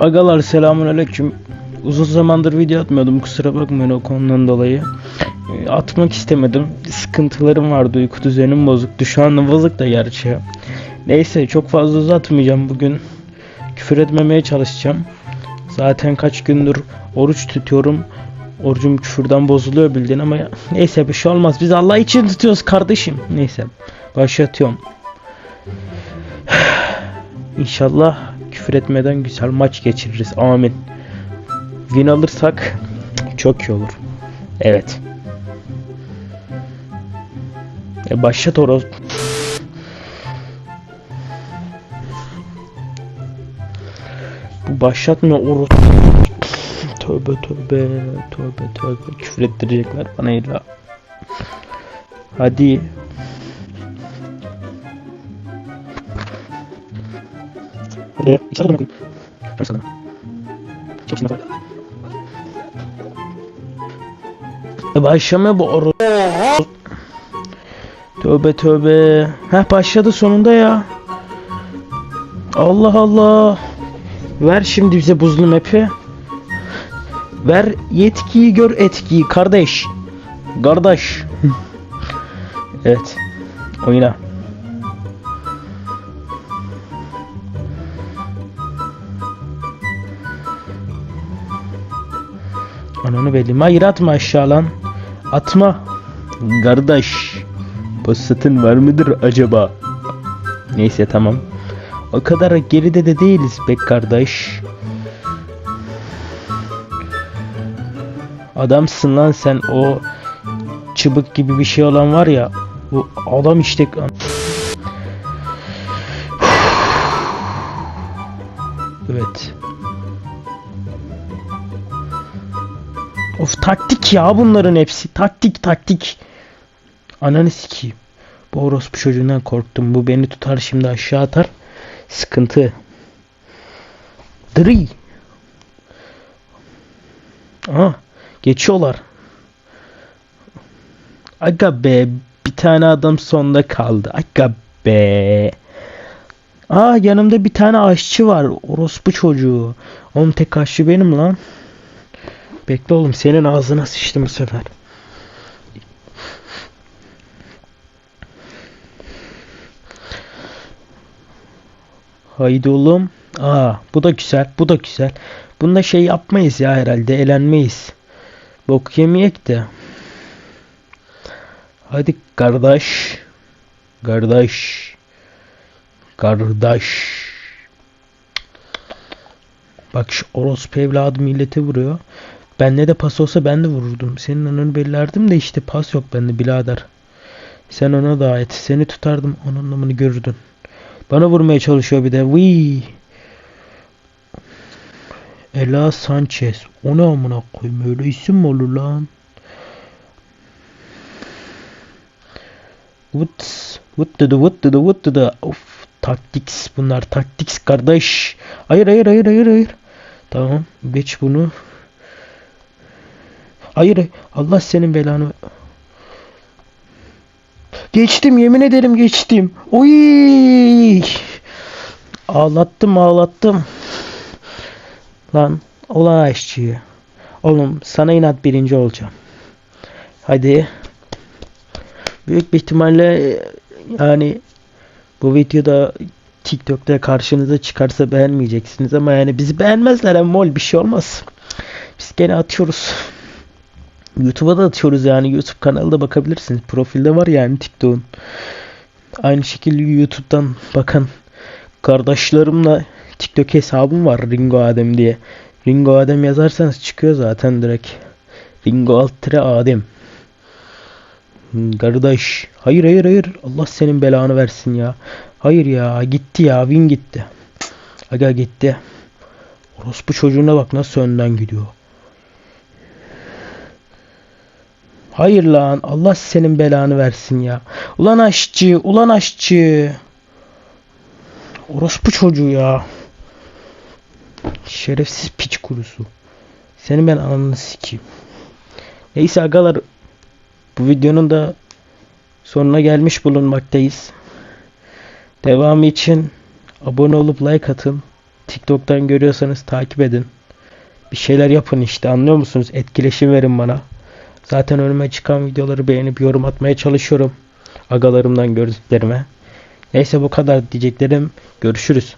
Agalar selamun aleyküm. Uzun zamandır video atmıyordum kusura bakmayın o konudan dolayı. E, Atmak istemedim. Sıkıntılarım vardı uyku düzenim bozuktu. Şu anda bozuk da gerçi. Neyse çok fazla uzatmayacağım bugün. Küfür etmemeye çalışacağım. Zaten kaç gündür oruç tutuyorum. Orucum küfürden bozuluyor bildiğin ama ya- neyse bir şey olmaz. Biz Allah için tutuyoruz kardeşim. Neyse başlatıyorum. İnşallah küfür etmeden güzel maç geçiririz. Amin. Win alırsak çok iyi olur. Evet. E başlat Oroz. Bu başlatmıyor Oroz. Tövbe tövbe tövbe tövbe küfür ettirecekler bana illa. Hadi. Hadi. İçeri bakayım. Ver sana. Bak. E başlamıyor bu oru. Tövbe tövbe. Heh başladı sonunda ya. Allah Allah. Ver şimdi bize buzlu map'i. Ver yetkiyi gör etkiyi kardeş. Kardeş. evet. Oyna. Ananı belli. Hayır atma aşağı lan. Atma. Kardeş. Postatın var mıdır acaba? Neyse tamam. O kadar geride de değiliz be kardeş. Adamsın lan sen o çıbık gibi bir şey olan var ya. Bu adam işte. Evet. Of taktik ya bunların hepsi. Taktik taktik. Ananı sikeyim. Bu orospu çocuğundan korktum. Bu beni tutar şimdi aşağı atar. Sıkıntı. Dri. Aha. Geçiyorlar. Aga be. Bir tane adam sonda kaldı. Aga be. Aa yanımda bir tane aşçı var. Orospu çocuğu. Oğlum tek aşçı benim lan. Bekle oğlum senin ağzına sıçtım bu sefer. Haydi oğlum. Aa bu da güzel bu da güzel. Bunda şey yapmayız ya herhalde elenmeyiz. Bok yemeyek de. Hadi kardeş. Kardeş. Kardeş. Bak şu orospu evladı millete vuruyor. Bende de pas olsa ben de vururdum. Senin ananı bellerdim de işte pas yok bende birader. Sen ona da et. Seni tutardım. Onun anlamını görürdün. Bana vurmaya çalışıyor bir de. Vii. Ela Sanchez. O ne amına koyayım? Öyle isim mi olur lan? Vıt. Vıt dedi vıt dedi vıt dedi. Of. Taktiks bunlar. Taktiks kardeş. Hayır hayır hayır hayır hayır. Tamam. Geç bunu. Hayır. Allah senin belanı. Geçtim yemin ederim geçtim. Oy! Ağlattım ağlattım. Lan olan aşçıyı. Oğlum sana inat birinci olacağım. Hadi. Büyük bir ihtimalle yani bu videoda TikTok'ta karşınıza çıkarsa beğenmeyeceksiniz ama yani bizi beğenmezler ama mol bir şey olmaz. Biz gene atıyoruz. YouTube'a da atıyoruz yani YouTube kanalda bakabilirsiniz. Profilde var yani TikTok'un. Aynı şekilde YouTube'dan bakan kardeşlerimle TikTok hesabım var Ringo Adem diye. Ringo Adem yazarsanız çıkıyor zaten direkt. Ringo alt tire Adem. Kardeş. Hayır hayır hayır. Allah senin belanı versin ya. Hayır ya gitti ya Win gitti. Aga gitti. Orospu çocuğuna bak nasıl önden gidiyor. Hayır lan Allah senin belanı versin ya. Ulan aşçı, ulan aşçı. Orospu çocuğu ya. Şerefsiz piç kurusu. Seni ben ananı sikeyim. Neyse agalar bu videonun da sonuna gelmiş bulunmaktayız. Devamı için abone olup like atın. TikTok'tan görüyorsanız takip edin. Bir şeyler yapın işte anlıyor musunuz? Etkileşim verin bana. Zaten önüme çıkan videoları beğenip yorum atmaya çalışıyorum. Agalarımdan gördüklerime. Neyse bu kadar diyeceklerim. Görüşürüz.